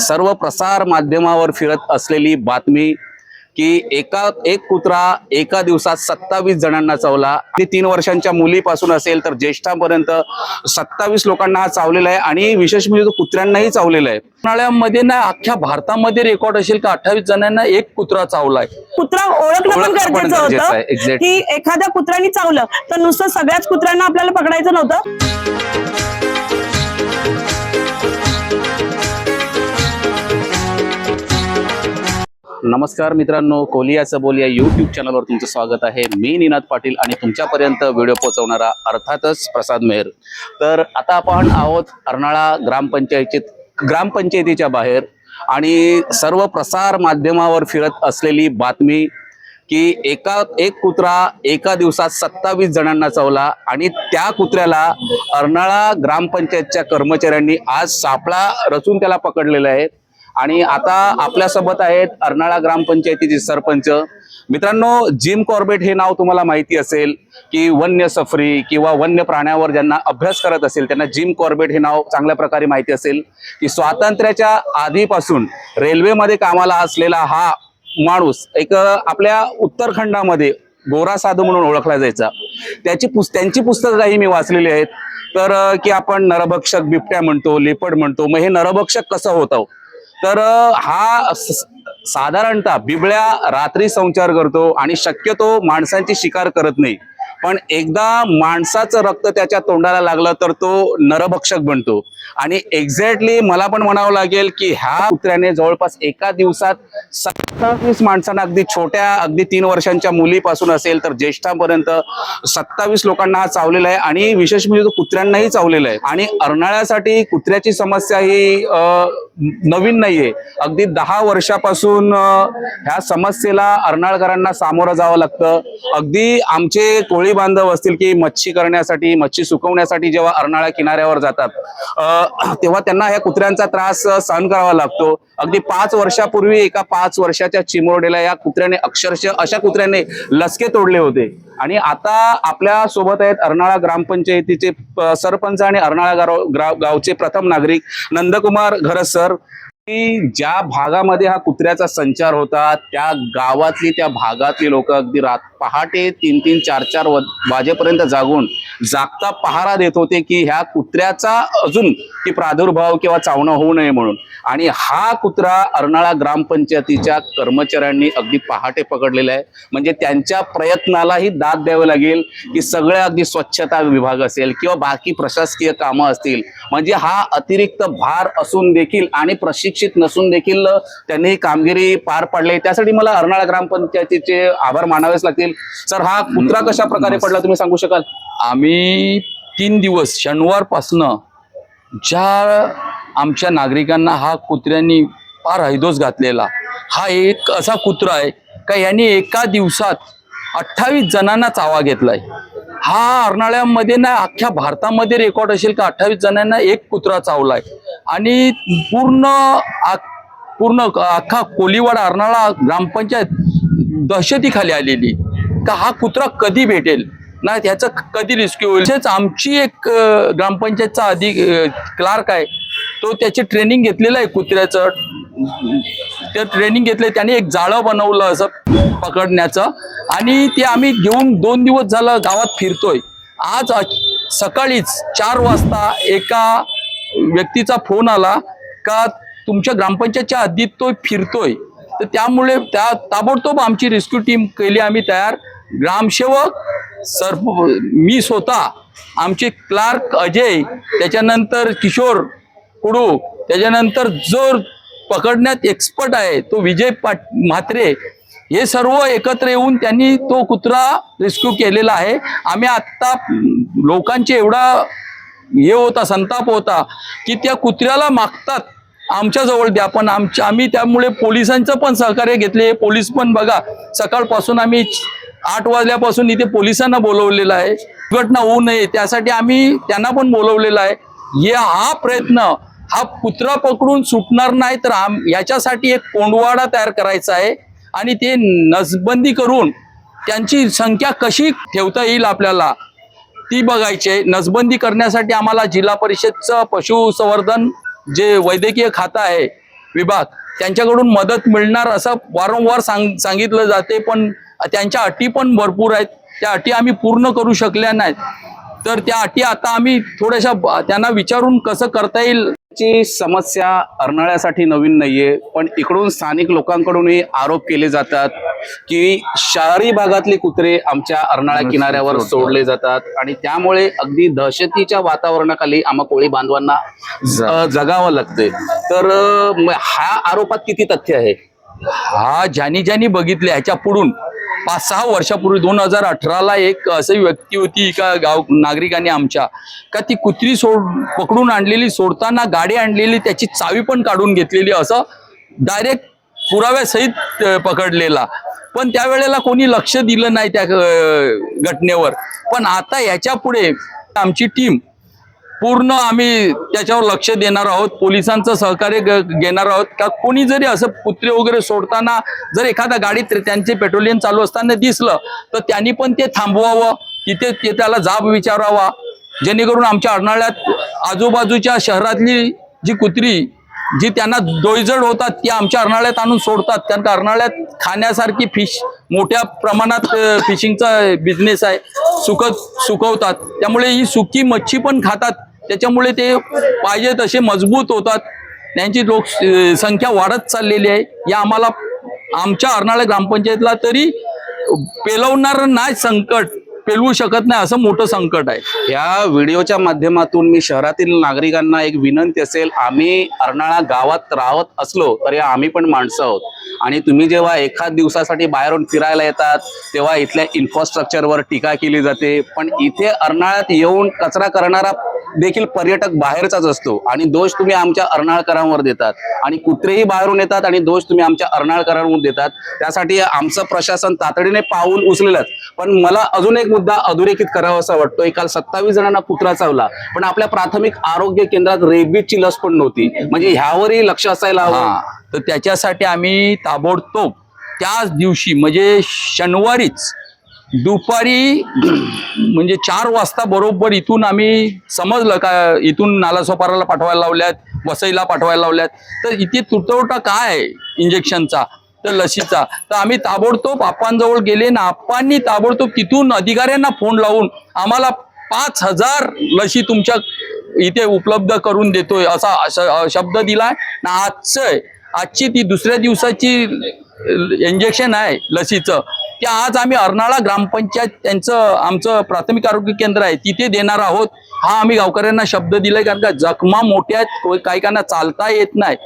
सर्व प्रसार माध्यमावर फिरत असलेली बातमी की एका एक कुत्रा एका दिवसात सत्तावीस जणांना चावला. ते तीन वर्षांच्या मुलीपासून असेल तर ज्येष्ठांपर्यंत सत्तावीस लोकांना हा चावलेला आहे आणि विशेष म्हणजे तो कुत्र्यांनाही चावलेला आहे. उन्हाळ्यामध्ये ना अख्ख्या भारतामध्ये रेकॉर्ड असेल का अठ्ठावीस जणांना एक कुत्रा चावलाय. कुत्रा ओळखणं पण गरजेचं होतं. की एखाद्या कुत्र्याने चावलं तर नुसतं सगळ्याच कुत्र्यांना आपल्याला पकडायचं नव्हतं? नमस्कार मित्रांनो कोलियाचं बोल या चॅनलवर तुमचं स्वागत आहे. मी निनाद पाटील आणि तुमच्यापर्यंत व्हिडिओ पोहोचवणारा अर्थातच प्रसाद मेहर. तर आता आपण आहोत अर्नाळा ग्रामपंचायतीत ग्रामपंचायतीच्या बाहेर आणि सर्व प्रसार माध्यमावर फिरत असलेली बातमी की एका एक कुत्रा एका दिवसात सत्तावीस जणांना चावला आणि त्या कुत्र्याला अर्नाळा ग्रामपंचायतच्या कर्मचाऱ्यांनी आज सापळा रचून त्याला पकडलेलं आहे. आणि आता आपल्यासोबत आहेत अर्नाळा ग्रामपंचायतीचे सरपंच. मित्रांनो जिम कॉर्बेट हे नाव तुम्हाला माहिती असेल की वन्य सफरी किंवा वन्य प्राण्यावर ज्यांना अभ्यास करत असेल त्यांना जिम कॉर्बेट हे नाव चांगल्या प्रकारे माहिती असेल की स्वातंत्र्याच्या आधीपासून रेल्वेमध्ये कामाला असलेला हा माणूस एक आपल्या उत्तरखंडामध्ये गोरा साधू म्हणून ओळखला जायचा. त्याची पुस् त्यांची पुस्तकं काही मी वाचलेली आहेत. तर की आपण नरभक्षक बिबट्या म्हणतो लेपड म्हणतो मग हे नरभक्षक कसं होतं? तर हा साधारणतः बिबळ्या रात्री संचार करतो आणि शक्यतो माणसांची शिकार करत नाही. पण एकदा माणसाचं रक्त त्याच्या तोंडाला लागलं तर तो नरभक्षक बनतो. आणि एक्झॅक्टली मला पण म्हणावं लागेल की ह्या कुत्र्याने जवळपास एका दिवसात सत्तावीस माणसांना अगदी छोट्या अगदी तीन वर्षांच्या मुलीपासून असेल तर ज्येष्ठांपर्यंत सत्तावीस लोकांना हा चावलेला आहे. आणि विशेष म्हणजे तो कुत्र्यांनाही चावलेला आहे. आणि अर्नाळ्यासाठी कुत्र्याची समस्या ही अं, नवीन नाहीये. अगदी दहा वर्षापासून ह्या समस्येला अर्नाळकरांना सामोरं जावं लागतं. अगदी आमचे कोळी बांधव असतील की मच्छी करण्यासाठी मच्छी सुकवण्यासाठी जेव्हा अर्नाळा किनाऱ्यावर जातात तेव्हा त्यांना ह्या कुत्र्यांचा त्रास सहन करावा लागतो. अगदी पाच वर्षापूर्वी एका पाच वर्षाच्या चिमुरडेला या कुत्र्याने अक्षरशः अशा कुत्र्याने लसके तोडले होते. आणि आता आपल्यासोबत आहेत अर्नाळा ग्रामपंचायतीचे सरपंच आणि अर्नाळा गाव गावचे प्रथम नागरिक नंदकुमार घरस सर की ज्या भागामध्ये हा कुत्र्याचा संचार होता त्या गावातली त्या भागातली लोक अगदी रात पहाटे तीन तीन चार चार वाजेपर्यंत जागून जागता पहारा देत होते की ह्या कुत्र्याचा अजून की प्रादुर्भाव किंवा चावणं होऊ नये म्हणून. आणि हा कुत्रा अर्नाळा ग्रामपंचायतीच्या कर्मचाऱ्यांनी अगदी पहाटे पकडलेला आहे. म्हणजे त्यांच्या प्रयत्नालाही दाद द्यावी लागेल की सगळे अगदी स्वच्छता विभाग असेल किंवा बाकी प्रशासकीय कामं असतील. म्हणजे हा अतिरिक्त भार असून देखील आणि प्रशिक्षित नसून देखील त्यांनी ही कामगिरी पार पाडली. त्यासाठी मला अर्नाळा ग्रामपंचायतीचे आभार मानावेच लागतील. सर हा कुत्रा कशा प्रकारे पडला तुम्ही सांगू शकाल? आम्ही तीन दिवस शनिवारपासनं ज्या आमच्या नागरिकांना हा कुत्र्यांनी फार हैदोस घातलेला हा एक असा कुत्रा आहे का यांनी एका दिवसात अठ्ठावीस जणांना चावा घेतलाय. हा अर्नाळ्यामध्ये ना अख्ख्या भारतामध्ये रेकॉर्ड असेल का अठ्ठावीस जणांना एक कुत्रा चावलाय. आणि पूर्ण आ- पूर्ण अख्खा कोलीवाडा अर्नाळा ग्रामपंचायत दहशतीखाली आलेली का हा कुत्रा कधी भेटेल? ना त्याचं कधी रिस्क्यू होईल? तसेच आमची एक ग्रामपंचायतचा अधिक क्लार्क आहे. तो त्याची ट्रेनिंग घेतलेला आहे कुत्र्याचं. ते ट्रेनिंग घेतले त्याने एक जाळं बनवलं असं पकडण्याचं. आणि ते आम्ही घेऊन दोन दिवस झालं गावात फिरतोय. आज सकाळीच चार वाजता एका व्यक्तीचा फोन आला का तुमच्या ग्रामपंचायतच्या हद्दीत तो फिरतोय. तर त्यामुळे त्या ताबडतोब आमची रेस्क्यू टीम केली आम्ही तयार. ग्रामसेवक सर मी स्वतः आमचे क्लार्क अजय त्याच्यानंतर किशोर कुडू त्याच्यानंतर जर पकडण्यात एक्सपर्ट आहे. तो विजय पाट म्हात्रे हे सर्व एकत्र येऊन त्यांनी तो कुत्रा रेस्क्यू केलेला आहे. आम्ही आत्ता लोकांचे एवढा हे होता संताप होता की त्या कुत्र्याला मागतात. आमच्याजवळ द्या पण आमच्या आम्ही त्यामुळे पोलिसांचं पण सहकार्य घेतले. पोलीस पण बघा सकाळपासून आम्ही आठ वाजल्यापासून इथे पोलिसांना बोलवलेलं आहे. दुर्घटना होऊ नये त्यासाठी आम्ही त्यांना पण बोलवलेलं आहे. हे हा प्रयत्न हा कुत्रा पकडून सुटणार नाही तर आम याच्यासाठी एक कोंडवाडा तयार करायचा आहे. आणि ते नसबंदी करून त्यांची संख्या कशी ठेवता येईल आपल्याला ती बघायची आहे. नसबंदी करण्यासाठी आम्हाला जिल्हा परिषदचं पशुसंवर्धन जे वैद्यकीय खातं आहे विभाग त्यांच्याकडून मदत मिळणार असं वारंवार सांग सांगितलं जाते पण त्यांच्या अटी पण भरपूर आहेत. त्या अटी आम्ही पूर्ण करू शकल्या नाहीत. तर त्या अटी आता आम्ही थोड्याशा त्यांना विचारून कसं करता येईल ची समस्या अर्नाळ्यासाठी नवीन नाहीये पण इकडून स्थानिक लोकांकडूनही आरोप केले जातात की शहरी भागातले कुत्रे आमच्या अर्नाळ्या किनाऱ्यावर सोडले जातात आणि त्यामुळे अगदी दहशतीच्या वातावरणाखाली आम्हा कोळी बांधवांना जगावं लागते तर हा आरोपात किती तथ्य आहे? हा ज्यांनी ज्यांनी बघितले ह्याच्या पुढून पाच सहा वर्षापूर्वी दोन हजार अठराला एक अशी व्यक्ती होती एका गाव नागरिकांनी आमच्या. का ती कुत्री सोड पकडून आणलेली सोडताना गाडी आणलेली त्याची चावी पण काढून घेतलेली असं डायरेक्ट पुराव्यासहित पकडलेला. पण त्यावेळेला कोणी लक्ष दिलं नाही त्या घटनेवर. पण आता याच्यापुढे आमची टीम पूर्ण आम्ही त्याच्यावर लक्ष देणार आहोत पोलिसांचं सहकार्य ग- घेणार आहोत. का कोणी जरी असं कुत्रे वगैरे सोडताना जर एखाद्या गाडीत त्यांचे पेट्रोलियम चालू असताना दिसलं तर त्यांनी पण ते थांबवावं. तिथे ते त्याला जाब विचारावा. जेणेकरून आमच्या अर्नाळ्यात आजूबाजूच्या शहरातली जी कुत्री जी त्यांना दोयजड होतात ती आमच्या अर्नाळ्यात आणून सोडतात. कारण का अर्नाळ्यात खाण्यासारखी फिश मोठ्या प्रमाणात फिशिंगचा बिझनेस आहे. सुकत सुकवतात. त्यामुळे ही सुकी मच्छी पण खातात. त्याच्यामुळे ते पाहिजे तसे मजबूत होतात. त्यांची लोक संख्या वाढत चाललेली आहे. या आम्हाला आमच्या अर्नाळा ग्रामपंचायतला तरी पेलवणार नाही संकट पेलवू शकत नाही असं मोठं संकट आहे. या व्हिडिओच्या माध्यमातून मी शहरातील नागरिकांना एक विनंती असेल आम्ही अर्नाळा गावात राहत असलो तरी आम्ही पण माणसं आहोत. आणि तुम्ही जेव्हा एखाद दिवसासाठी बाहेरून फिरायला येतात तेव्हा इथल्या इन्फ्रास्ट्रक्चरवर टीका केली जाते. पण इथे अर्नाळ्यात येऊन कचरा करणारा देखील पर्यटक बाहेरचाच असतो आणि दोष तुम्ही आमच्या अर्नाळकरांवर देतात. आणि कुत्रेही बाहेरून येतात आणि दोष तुम्ही आमच्या अर्नाळकरांवर देतात. त्यासाठी आमचं प्रशासन तातडीने पाऊल उचलेलंच. पण मला अजून एक मुद्दा अधोरेखित करावा असा वाटतोय. काल सत्तावीस जणांना कुत्रा चावला. पण आपल्या प्राथमिक आरोग्य केंद्रात रेबीजची लस पण नव्हती. म्हणजे ह्यावरही लक्ष असायला हवं. तर त्याच्यासाठी आम्ही ताबडतोब त्याच दिवशी म्हणजे शनिवारीच दुपारी म्हणजे चार वाजता बरोबर इथून आम्ही समजलं का इथून नालासोपाराला पाठवायला लावल्यात वसईला पाठवायला लावल्यात. तर इथे तुटवटा काय आहे इंजेक्शनचा? तर लसीचा. तर आम्ही ताबडतोब आप्पांजवळ गेले ना आप्पांनी ताबडतोब तिथून अधिकाऱ्यांना फोन लावून आम्हाला पाच हजार लशी तुमच्या इथे उपलब्ध करून देतोय असा शब्द दिलाय. ना आजचं आहे. आजची ती दुसऱ्या दिवसाची इंजेक्शन आहे लसीचं. ते आज आम्ही अर्नाळा ग्रामपंचायत त्यांचं आमचं प्राथमिक आरोग्य केंद्र आहे तिथे देणार आहोत. हा आम्ही गावकऱ्यांना शब्द दिलाय कारण का जखमा मोठ्या आहेत काही काहींना चालता येत नाही.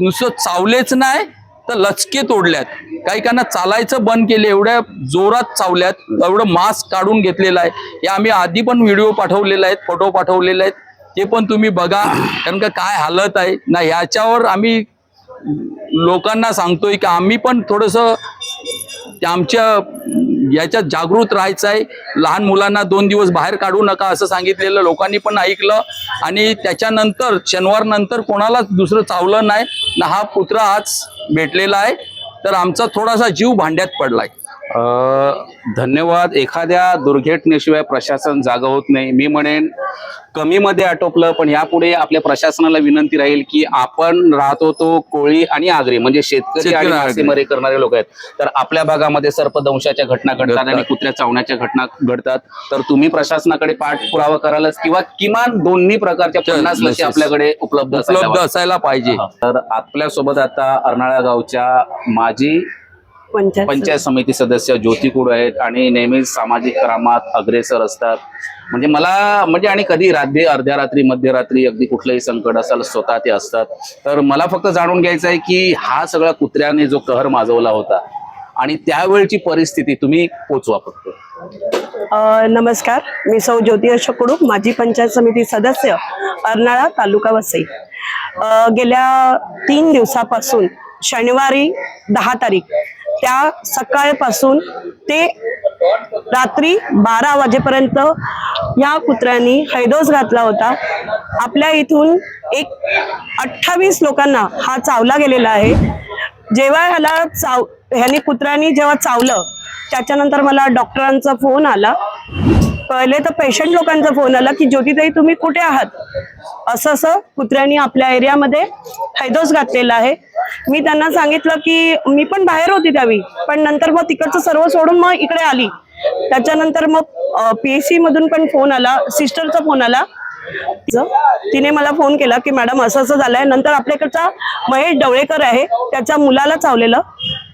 नुसतं चावलेच नाही तर लचके तोडल्यात. काही काहींना चालायचं बंद केले एवढ्या जोरात चावल्यात एवढं मास्क काढून घेतलेलं आहे. या आम्ही आधी पण व्हिडिओ पाठवलेले आहेत फोटो पाठवलेले आहेत. ते पण तुम्ही बघा कारण का काय हालत आहे. ना ह्याच्यावर आम्ही लोकांना सांगतोय की आम्ही पण थोडंसं आमच्या याच्यात जागृत राहायचं आहे लहान मुलांना दोन दिवस बाहेर काढू नका असं सांगितलेलं लोकांनी पण ऐकलं. आणि त्याच्यानंतर शनिवार नंतर कोणालाच दुसरं चावलं नाही. ना हा पुत्र आज भेटलेला आहे. तर आमचा थोडासा जीव भांड्यात पडलाय. धन्यवाद एखाद्या दुर्घटनेशिवाय प्रशासन जागा होत नाही मी म्हणेन कमीमध्ये आटोपलं पण यापुढे आपल्या प्रशासनाला विनंती राहील की आपण राहतो तो कोळी आणि आगरी म्हणजे शेतकरी आणि. मासेमारी करणारे लोक आहेत तर आपल्या भागामध्ये सर्पदंशाच्या घटना घडतात. आणि कुत्र्या चावण्याच्या घटना घडतात तर तुम्ही प्रशासनाकडे पाठपुरावा करायलाच किंवा किमान दोन्ही प्रकारच्या पन्नास लसी. आपल्याकडे उपलब्ध असायला उपलब्ध. असायला पाहिजे तर आपल्यासोबत आता अर्नाळा गावच्या माजी पंचायत समिती सदस्य ज्योती कुड आहेत आणि नेहमीच सामाजिक कामात अग्रेसर असतात. म्हणजे मला म्हणजे आणि कधी रात्री अर्ध्या रात्री मध्यरात्री अगदी कुठलंही संकट असेल स्वतः ते असतात. तर मला फक्त जाणून घ्यायचं आहे की हा सगळा कुत्र्याने जो कहर माजवला होता आणि त्यावेळची परिस्थिती तुम्ही पोचवा फक्त. नमस्कार. मी सौ ज्योती अशोक कुडूप माजी पंचायत समिती सदस्य अर्नाळा तालुका वसई. गेल्या तीन दिवसापासून शनिवारी दहा तारीख त्या सकाळपासून ते रात्री बारा वाजेपर्यंत या कुत्र्यांनी हैदोस घातला होता. आपल्या इथून एक अठ्ठावीस लोकांना हा चावला गेलेला आहे. जेव्हा ह्याला चाव ह्याने कुत्र्यांनी जेव्हा चावलं त्याच्यानंतर मला डॉक्टरांचा फोन आला. पहिले तर पेशंट लोकांचा फोन आला की ज्योतिताई तुम्ही कुठे आहात? असं असं कुत्र्यांनी आपल्या एरियामध्ये हैदोस घातलेला आहे. मी त्यांना सांगितलं की मी पण बाहेर होती त्यावेळी पण नंतर मग तिकडचं सर्व सोडून मग इकडे आली. त्याच्यानंतर मग पीएससी मधून पण फोन आला सिस्टरचा फोन आला. तिने मला फोन केला की मॅडम असं असं झालंय नंतर आपल्याकडचा महेश डवळेकर आहे त्याच्या मुलाला चावलेलं.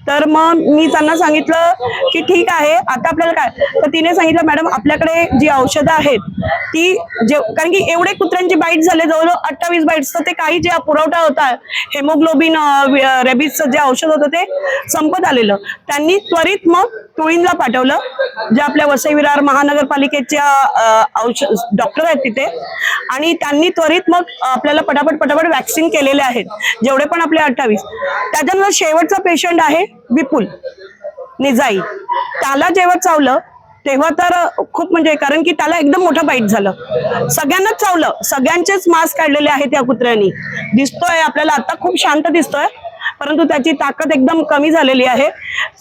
तर मग मी त्यांना सांगितलं की ठीक आहे आता आपल्याला काय? तर तिने सांगितलं मॅडम आपल्याकडे जी औषधं आहेत ती जे कारण की एवढे कुत्र्यांचे बाईट झाले जवळजवळ अठ्ठावीस बाईट्स तर ते काही जे पुरवठा होता हेमोग्लोबिन रेबीजचं जे औषध होतं ते संपत आलेलं. त्यांनी त्वरित मग तुळींला पाठवलं जे आपल्या वसई विरार महानगरपालिकेच्या औषध डॉक्टर आहेत तिथे. आणि त्यांनी त्वरित मग आपल्याला पटापट पटापट वॅक्सिन केलेले आहेत. जेवढे पण आपले अठ्ठावीस. त्याच्यानंतर शेवटचा पेशंट आहे विपुल निजाई त्याला जेव्हा चावलं तेव्हा तर खूप म्हणजे कारण की त्याला एकदम मोठं बाईट झालं. सगळ्यांनाच चावलं. सगळ्यांचेच मास्क काढलेले आहेत या कुत्र्यांनी. दिसतोय आपल्याला. आता खूप शांत दिसतोय परंतु त्याची ताकद एकदम कमी झालेली आहे.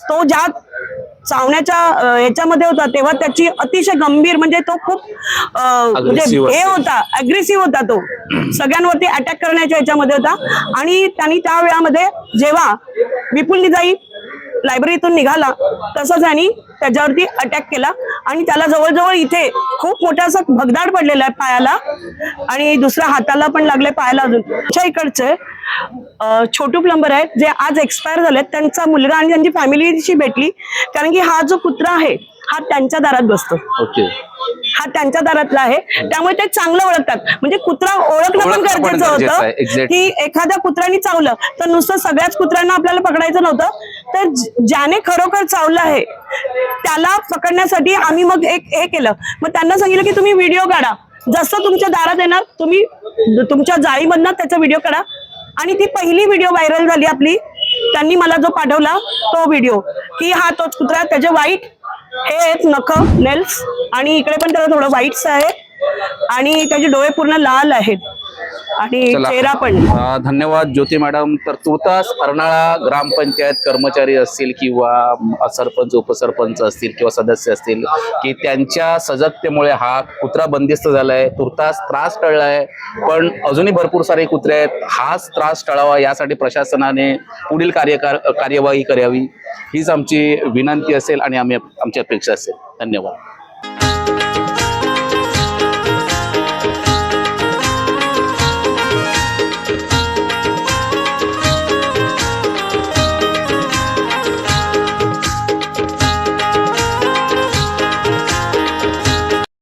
तो ज्या चावण्याच्या याच्यामध्ये होता तेव्हा त्याची अतिशय गंभीर म्हणजे तो खूप म्हणजे हे. होता अग्रेसिव्ह होता तो सगळ्यांवरती अटॅक करण्याच्या याच्यामध्ये होता आणि त्यांनी त्या वेळामध्ये जेव्हा विपुल निजाई लायब्ररीतून निघाला. तसंच यांनी त्याच्यावरती अटॅक केला. आणि त्याला जवळजवळ इथे खूप मोठा असा भगदाड पडलेला आहे पायाला. आणि दुसऱ्या हाताला पण लागले पायाला अजून. आमच्या इकडचे छोटू प्लंबर आहेत जे आज एक्सपायर झालेत. त्यांचा मुलगा आणि त्यांची फॅमिलीशी भेटली. कारण की हा जो कुत्रा आहे हा त्यांच्या दारात बसतो. हा त्यांच्या दारातला आहे. त्यामुळे ते चांगलं ओळखतात. म्हणजे कुत्रा ओळखणं पण गरजेचं होतं. की एखाद्या कुत्र्याने चावलं तर नुसतं सगळ्याच कुत्र्यांना आपल्याला पकडायचं नव्हतं. तर ज्याने खरोखर चावलं आहे त्याला पकडण्यासाठी आम्ही मग एक हे केलं. मग त्यांना सांगितलं की तुम्ही व्हिडिओ काढा. जसं तुमच्या दारात येणार तुम्ही तुमच्या जाळीमधनं त्याचा व्हिडिओ काढा. आणि ती पहिली व्हिडिओ व्हायरल झाली आपली त्यांनी मला जो पाठवला तो व्हिडिओ की हा तोच कुत्रा त्याचे वाईट हे आहेत नख नेल्स आणि इकडे पण त्याला थोडं व्हाईट्स आहे. आणि त्याचे डोळे पूर्ण लाल आहेत. आणि. चेहरा पण. धन्यवाद ज्योती मॅडम. तर तुर्तास अर्नाळा ग्रामपंचायत कर्मचारी असतील किंवा सरपंच उपसरपंच असतील किंवा सदस्य असतील की त्यांच्या सजगतेमुळे हा कुत्रा बंदिस्त झालाय. तुर्तास त्रास टळलाय. पण अजूनही भरपूर सारे कुत्रे आहेत. हाच त्रास टळावा यासाठी प्रशासनाने पुढील कार्यकार कार्यवाही करावी. हीच आमची विनंती असेल आणि आम्ही आमची अपेक्षा असेल. धन्यवाद.